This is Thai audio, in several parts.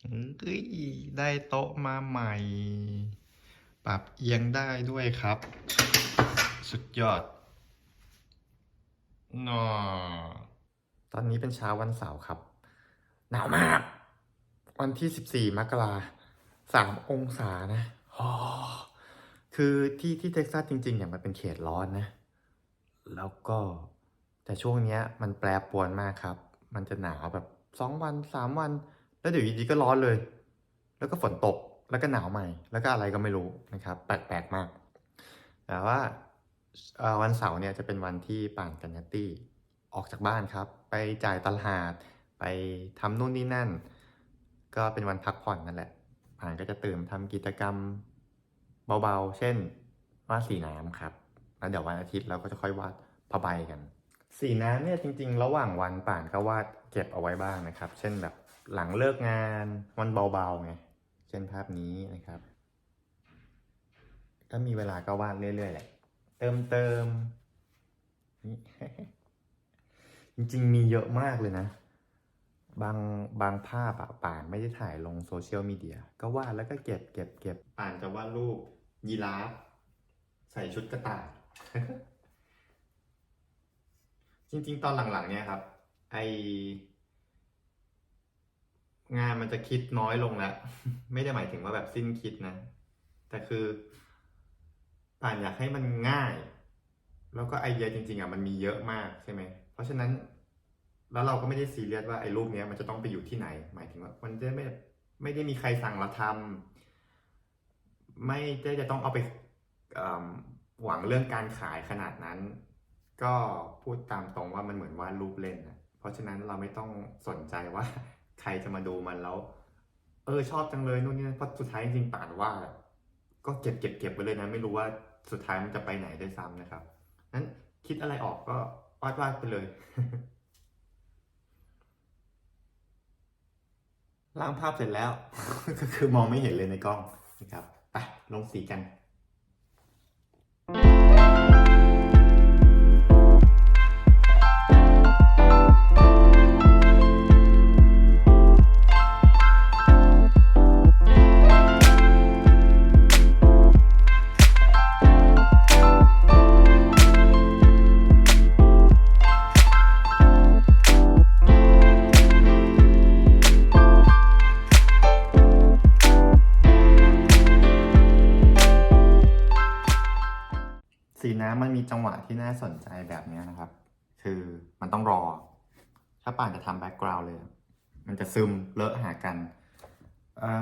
เอ้ยได้โต๊ะมาใหม่ ปรับเอียงได้ด้วยครับ สุดยอดนอตอนนี้เป็นเช้าวันเสาร์ครับ หนาวมาก วันที่14มกราสามองศานะคือที่ที่เท็กซัสจริงๆเนี่ยมันเป็นเขตร้อนนะ แล้วก็แต่ช่วงเนี้ยมันแปรปรวนมากครับ มันจะหนาวแบบสองวันสามวัน แล้วเดี๋ยวอยู่ดีๆก็ร้อนเลย แล้วก็ฝนตก แล้วก็หนาวใหม่ แล้วก็อะไรก็ไม่รู้นะครับ แปลกๆมาก แต่ว่าวันเสาร์เนี่ยจะเป็นวันที่ป่านกันัตตี้ออกจากบ้านครับ ไปจ่ายตลาด ไปทำนู่นนี่นั่น ก็เป็นวันพักผ่อนนั่นแหละ ป่านก็จะตื่นทำกิจกรรมเบาๆ เช่นวาดสีน้ำครับ แล้วเดี๋ยววันอาทิตย์เราก็จะค่อยวาดผ้าใบกัน สีน้ำเนี่ยจริง ๆ ระหว่างวันป่านก็วาดเก็บเอาไว้บ้างนะครับ เช่นแบบ หลังเลิกงานวันเบาๆไง เช่นภาพนี้นะครับ ถ้ามีเวลาก็วาดเรื่อยๆแหละ เติมเติมนี่จริงๆ มีเยอะมากเลยนะ บางบางภาพอะป่านไม่ได้ถ่ายลงโซเชียลมีเดีย ก็วาดแล้วก็เก็บเก็บเก็บป่านจะวาดรูปยีราฟใส่ชุดกระต่ายจริงๆ ตอนหลังๆ เนี่ยครับ ไอ งานมันจะคิดน้อยลงแล้ว ไม่ได้หมายถึงว่าแบบสิ้นคิดนะ แต่คือป่านอยากให้มันง่าย แล้วก็ไอเดียจริงๆอะมันมีเยอะมากใช่ไหม เพราะฉะนั้น แล้วเราก็ไม่ได้ซีเรียสว่าไอ้รูปเนี้ยมันจะต้องไปอยู่ที่ไหน หมายถึงว่า มันจะไม่ไม่ได้มีใครสั่งเราทำไม่ได้จะต้องเอาไปหวังเรื่องการขายขนาดนั้น ก็พูดตามตรงว่ามันเหมือนวาดรูปเล่นนะเพราะฉะนั้นเราไม่ต้องสนใจว่า รจะมาดูมันแล้ว เออชอบจังเลยนู่นนี่เพราะสุดท้ายจริงๆป่านว่า ก็เก็บเก็บเก็บไปเลยนะ ไม่รู้ว่าสุดท้ายมันจะไปไหนได้ซ้ำนะครับนั้นคิดอะไรออกก็วาดวาดไปเลยล้างภาพเสร็จแล้ว ก็คือมองไม่เห็นเลยในกล้องนะครับไปลงสีกัน ที่น่าสนใจแบบนี้นะครับ คือมันต้องรอ ถ้าป่านจะทำแบ็กกราวด์เลย มันจะซึมเลอะหากัน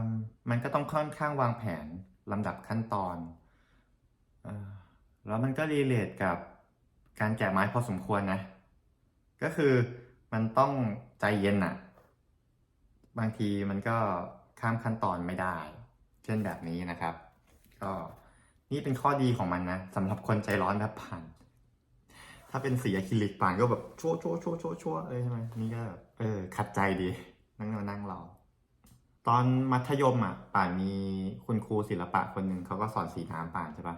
มมันก็ต้องค่อนข้างวางแผนลำดับขั้นตอนเอ่อแล้วมันก็รีเลทกับการแกะไม้พอสมควรนะ ก็คือมันต้องใจเย็นอะบางทีมันก็ข้ามขั้นตอนไม่ได้ เช่นแบบนี้นะครับ ก็นี่เป็นข้อดีของมันนะสำหรับคนใจร้อนแบบผ่าน ถ้าเป็นสีอะคริลิกป่านก็แบบชั่วชั่วชั่วชั่วชั่วเลยใช่ไหมนี่ก็แบบเออขัดใจดี นั่งมานั่งรอตอนมัธยมอะป่านมีคุณครูศิลปะคนหนึ่งเขาก็สอนสีน้ำป่านใช่ปะ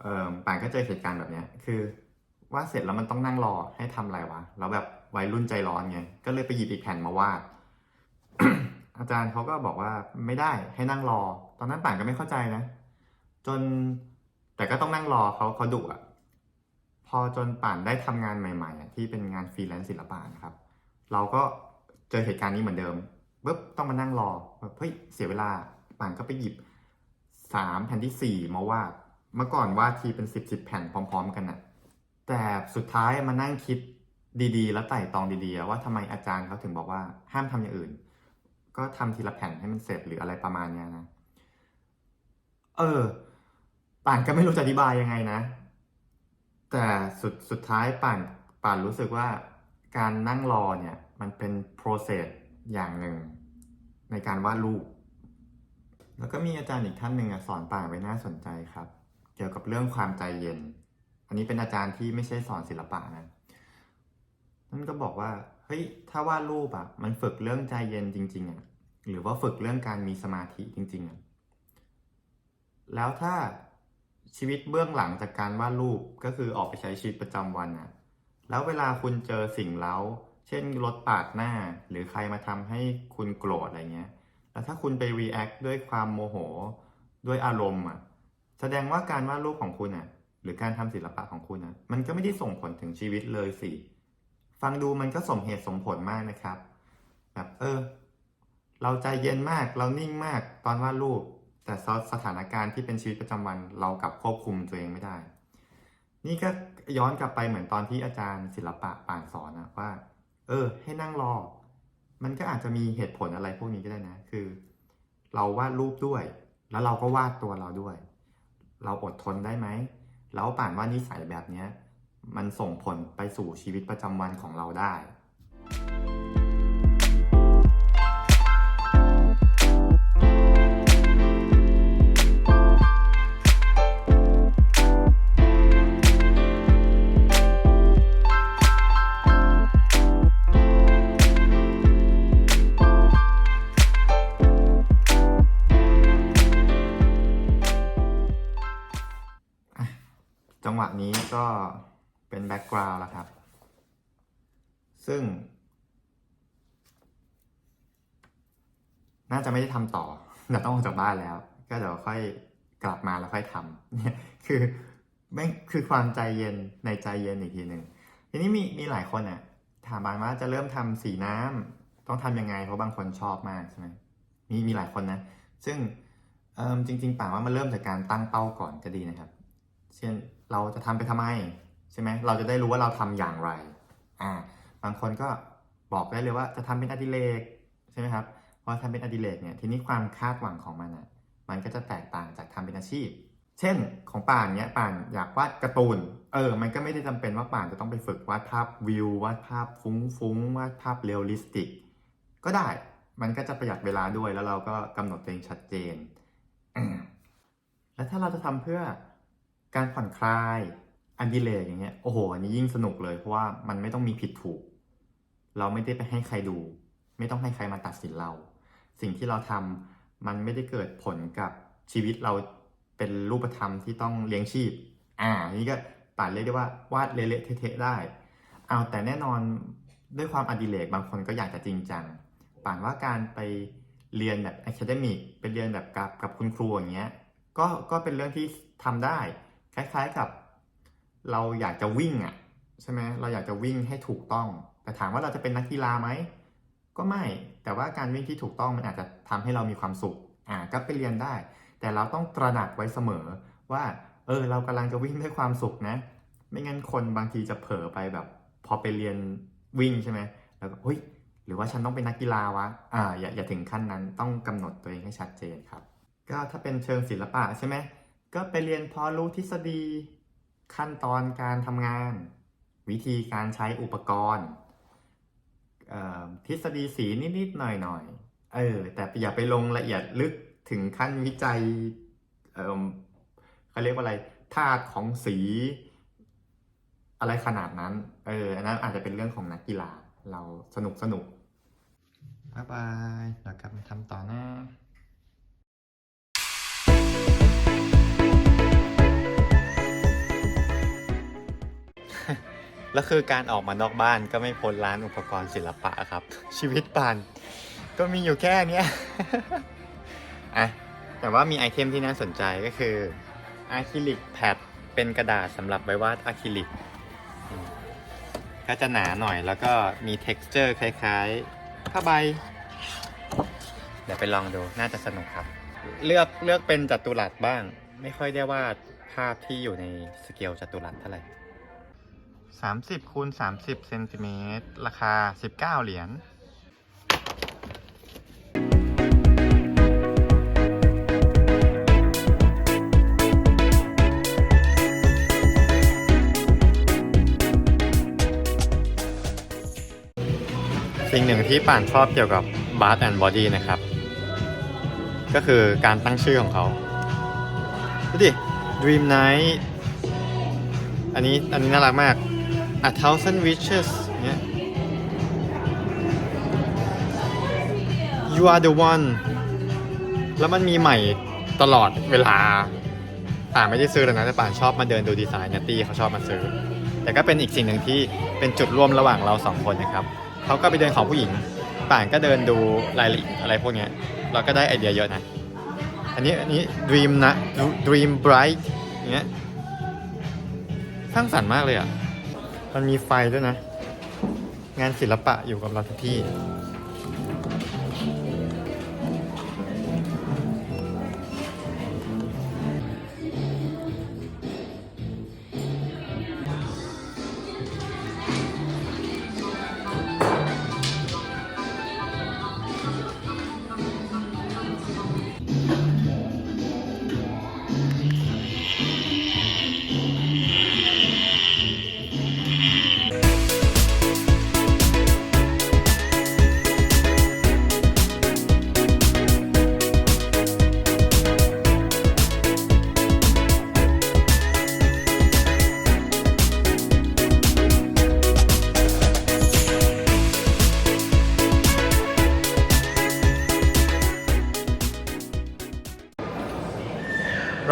เออป่านก็เจอเหตุการณ์แบบเนี้ย คือวาดเสร็จแล้วมันต้องนั่งรอให้ทำอะไรวะ แล้วแบบวัยรุ่นใจร้อนไง ก็เลยไปหยิบอีกแผ่นมาวาด อาจารย์เขาก็บอกว่าไม่ได้ให้นั่งรอ ตอนนั้นป่านก็ไม่เข้าใจนะ จนแต่ก็ต้องนั่งรอเขาเขาดุอะ พอจนป่านได้ทำงานใหม่ ๆ ที่เป็นงานฟรีแลนซ์ศิลปะนะครับ เราก็เจอเหตุการณ์นี้เหมือนเดิมปุ๊บต้องมานั่งรอแบบเฮ้ยเสียเวลาป่านก็ไปหยิบสามแผ่นที่สี่มาวาดเมื่อก่อนวาดทีเป็นสิบสิบแผ่นพร้อม ๆ กันน่ะแต่สุดท้ายมานั่งคิดดีๆ แล้วไต่ตองดีๆ ว่าทำไมอาจารย์เขาถึงบอกว่าห้ามทำอย่างอื่น ก็ทำทีละแผ่นให้มันเสร็จหรืออะไรประมาณเนี้ยนะ เออป่านก็ไม่รู้จะอธิบายยังไงนะ แต่สุดสุดท้ายป่านป่านรู้สึกว่าการนั่งรอเนี่ยมันเป็น process อย่างหนึ่ง ในการวาดรูป แล้วก็มีอาจารย์อีกท่านหนึ่งอสอนป่านไว้น่าสนใจครับ เกี่ยวกับเรื่องความใจเย็น อันนี้เป็นอาจารย์ที่ไม่ใช่สอนศิลปะนะนั่นก็บอกว่าเฮ้ยถ้าวาดรูปอะมันฝึกเรื่องใจเย็นจริง ๆอะหรือว่าฝึกเรื่องการมีสมาธิจริง ๆอะแล้วถ้า ชีวิตเบื้องหลังจากการวาดรูปก็คือออกไปใช้ชีวิตประจำวันอะแล้วเวลาคุณเจอสิ่งเล้า เช่นรถปาดหน้า หรือใครมาทำให้คุณโกรธอะไรเงี้ย แล้วถ้าคุณไป react ด้วยความโมโห ด้วยอารมณ์อะแสดงว่าการวาดรูปของคุณอะหรือการทำศิลปะของคุณอะมันก็ไม่ได้ส่งผลถึงชีวิตเลยสิ ฟังดูมันก็สมเหตุสมผลมากนะครับ แบบเออ เราใจเย็นมาก เรานิ่งมากตอนวาดรูป แต่สถานการณ์ที่เป็นชีวิตประจำวันเรากลับควบคุมตัวเองไม่ได้ นี่ก็ย้อนกลับไปเหมือนตอนที่อาจารย์ศิลปะป่านสอนนะว่า เออ ให้นั่งรอ มันก็อาจจะมีเหตุผลอะไรพวกนี้ก็ได้นะ คือ เราวาดรูปด้วย แล้วเราก็วาดตัวเราด้วย เราอดทนได้ไหมแล้วป่านว่านิสัยแบบเนี้ยมันส่งผลไปสู่ชีวิตประจำวันของเราได้ ก็เป็นแบ็กกราวด์แล้วครับ ซึ่ง น่าจะไม่ได้ทำต่อเดี๋ยวต้องออกจากบ้านแล้ว ก็เดี๋ยวค่อยกลับมาแล้วค่อยทำเนี่ยคือไม่คือความใจเย็นในใจเย็นอีกทีหนึ่งทีนี้มีมีหลายคนอะ ถามบานว่าจะเริ่มทำสีน้ำต้องทำยังไงเพราะบางคนชอบมากใช่ไหมมีมีหลายคนนะ ซึ่งจริง ๆป่าว่ามันเริ่มจากการตั้งเป้าก่อนก็ดีนะครับ เช่น เราจะทำไปทำไมใช่ไหมเราจะได้รู้ว่าเราทำอย่างไรอ่าบางคนก็บอกได้เลยว่าจะทำเป็นอดิเรกใช่ไหมครับพอทำเป็นอดิเรกเนี่ยทีนี้ความคาดหวังของมันอะมันก็จะแตกต่างจากทำเป็นอาชีพ เช่นของป่านเนี้ยป่านอยากวาดการ์ตูนเออ มันก็ไม่ได้จำเป็นว่าป่านจะต้องไปฝึกวาดภาพวิววาดภาพฟุ้งๆวาดภาพเรียลลิสติกก็ได้มันก็จะประหยัดเวลาด้วยแล้วเราก็กำหนดตัวเองชัดเจน แล้วถ้าเราจะทำเพื่อ การผ่อนคลายอันดิเลกอย่างเงี้ยโอ้โหอันนี้ยิ่งสนุกเลยเพราะว่ามันไม่ต้องมีผิดถูก เราไม่ได้ไปให้ใครดู ไม่ต้องให้ใครมาตัดสินเรา สิ่งที่เราทำมันไม่ได้เกิดผลกับชีวิตเราเป็นรูปธรรมที่ต้องเลี้ยงชีพ อ่านี่ก็ป่านเรียกได้ว่าวาดเละเทะได้เอาแต่แน่นอนด้วยความอดิเรกบางคนก็อยากจะจริงจังป่านว่าการไปเรียนแบบ academic ไปเรียนแบบกับกับคุณครูอย่างเงี้ยก็ก็เป็นเรื่องที่ทำได้ คล้ายๆกับ เราอยากจะวิ่งอะใช่ไหมเราอยากจะวิ่งให้ถูกต้อง แต่ถามว่าเราจะเป็นนักกีฬาไหมก็ไม่ แต่ว่าการวิ่งที่ถูกต้องมันอาจจะทำให้เรามีความสุขอ่าก็ไปเรียนได้ แต่เราต้องตระหนักไว้เสมอว่า เออ เรากำลังจะวิ่งด้วยความสุขนะ ไม่งั้นคนบางทีจะเผลอไปแบบ พอไปเรียนวิ่งใช่ไหมแล้วก็เฮ้ยหรือว่าฉันต้องเป็นนักกีฬาวะอ่าอย่าอย่าถึงขั้นนั้นต้องกำหนดตัวเองให้ชัดเจนครับ ก็ถ้าเป็นเชิงศิลปะใช่ไหม ก็ไปเรียนพอรู้ทฤษฎี ขั้นตอนการทำงาน วิธีการใช้อุปกรณ์ทฤษฎีสีนิดๆหน่อยๆ เออ แต่อย่าไปลงละเอียดลึกถึงขั้นวิจัยเออเขาเรียกว่าอะไรธาตุของสี อะไรขนาดนั้น เออ อันนั้นอาจจะเป็นเรื่องของนักกีฬา เราสนุกสนุกบ๊ายบายเดี๋ยวกลับมาทำต่อนะ แล้วคือการออกมานอกบ้านก็ไม่พ้นร้านอุปกรณ์ศิลปะครับ ชีวิตปานก็มีอยู่แค่เนี้ยอะแต่ว่ามีไอเทมที่น่าสนใจก็คืออะคริลิกแพดเป็นกระดาษสำหรับไว้วาดอะคริลิก ก็จะหนาหน่อยแล้วก็มี t e x t อร์คล้ายๆผ้าใบ เดี๋ยวไปลองดูน่าจะสนุกครับ เลือกเลือกเป็นจัตุรัสบ้าง ไม่ค่อยได้วาดภาพที่อยู่ในสเกลจัตุรัสเท่าไหร่ 30คูณ30เซนติเมตรราคา 19 เหรียญสิ่งหนึ่งที่ป่านชอบเกี่ยวกับ Bath and Body นะครับ ก็คือการตั้งชื่อของเขา ดูดิ Dream Night อันนี้อันนี้น่ารักมาก A thousand wishes เนี่ย You are the one แล้วมันมีใหม่ตลอดเวลาป่านไม่ได้ซื้อแล้วนะแต่ป่านชอบมาเดินดูดีไซน์เนตตี้เขาชอบมาซื้อ แต่ก็เป็นอีกสิ่งหนึ่งที่เป็นจุดร่วมระหว่างเราสองคนนะครับเขาก็ไปเดินของผู้หญิง ป่านก็เดินดูรายละเอียดอะไรพวกนี้เราก็ได้ไอเดียเยอะนะ อันนี้อันนี้ dream นะ dream bright อย่างเงี้ยสร้างสรรค์มากเลยอะ มันมีไฟด้วยนะ งานศิลปะอยู่กับเราทุกที่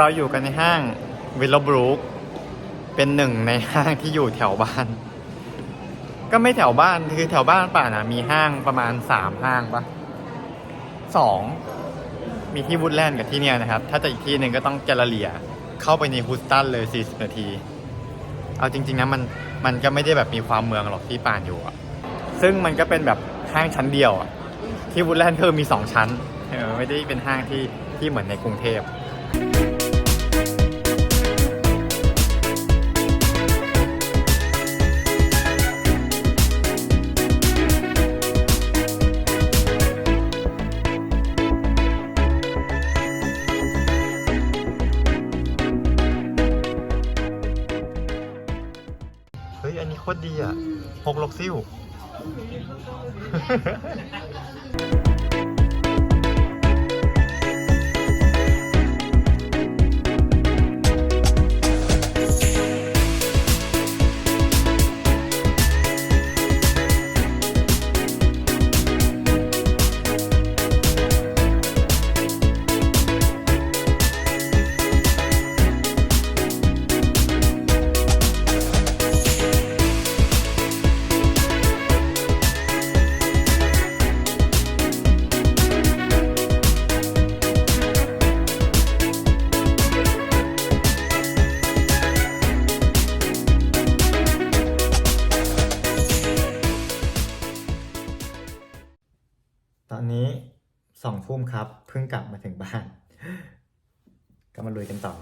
เราอยู่กันในห้างวิลโลบรูคเป็นหนึ่งในห้างที่อยู่แถวบ้าน ก็ไม่แถวบ้านคือแถวบ้านป่านะมีห้างประมาณสามห้างปะสองมีที่วูดแลนด์กับที่เนี่ยนะครับ ถ้าจะอีกที่หนึ่งก็ต้องแกลเลีย เข้าไปในฮูสตันเลย 40 นาที เอาจริง ๆนะมันมันก็ไม่ได้แบบมีความเมืองหรอกที่ป่านอยู่อะซึ่งมันก็เป็นแบบห้างชั้นเดียวอะที่วูดแลนด์คือมีสองชั้นไม่ได้เป็นห้างที่ที่เหมือนในกรุงเทพ พิ่งกลับมาถึงบ้าน ก็มาลุยกันต่อ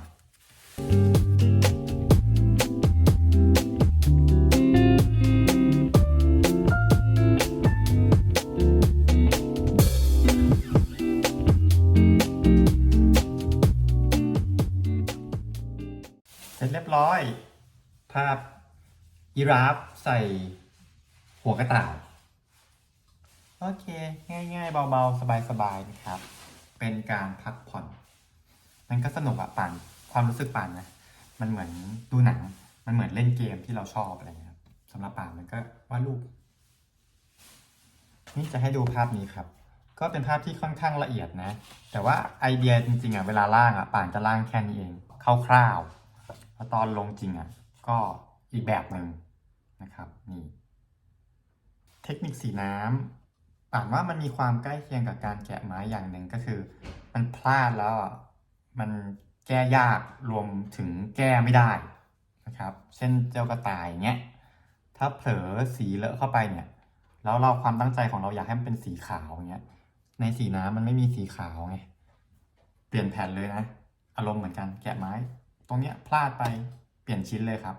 เสร็จเรียบร้อย ภาพยีราฟใส่หัวกระต่าย โอเค ง่ายๆ เบาๆ สบายๆ นะครับ เป็นการพักผ่อน มันก็สนุกอะปั่นความรู้สึกปั่นนะ มันเหมือนดูหนัง มันเหมือนเล่นเกมที่เราชอบอะไรเงี้ยครับสำหรับป่านมันก็วาดรูป นี่จะให้ดูภาพนี้ครับ ก็เป็นภาพที่ค่อนข้างละเอียดนะ แต่ว่าไอเดียจริงๆอะเวลาล่างอะป่านจะล่างแค่นี้เองคร่าวๆแล้วตอนลงจริงอะก็อีกแบบหนึ่งนะครับ นี่ เทคนิคสีน้ำ ป่านว่ามันมีความใกล้เคียงกับการแกะไม้อย่างหนึ่งก็คือ มันพลาดแล้วมันแก้ยากรวมถึงแก้ไม่ได้นะครับ เช่นเจ้ากระต่ายเงี้ยถ้าเผลอสีเลอะเข้าไปเนี่ย แล้วเราความตั้งใจของเราอยากให้มันเป็นสีขาวเงี้ย ในสีน้ำมันไม่มีสีขาวไงเปลี่ยนแผ่นเลยนะ อารมณ์เหมือนกันแกะไม้ ตรงเนี้ยพลาดไปเปลี่ยนชิ้นเลยครับ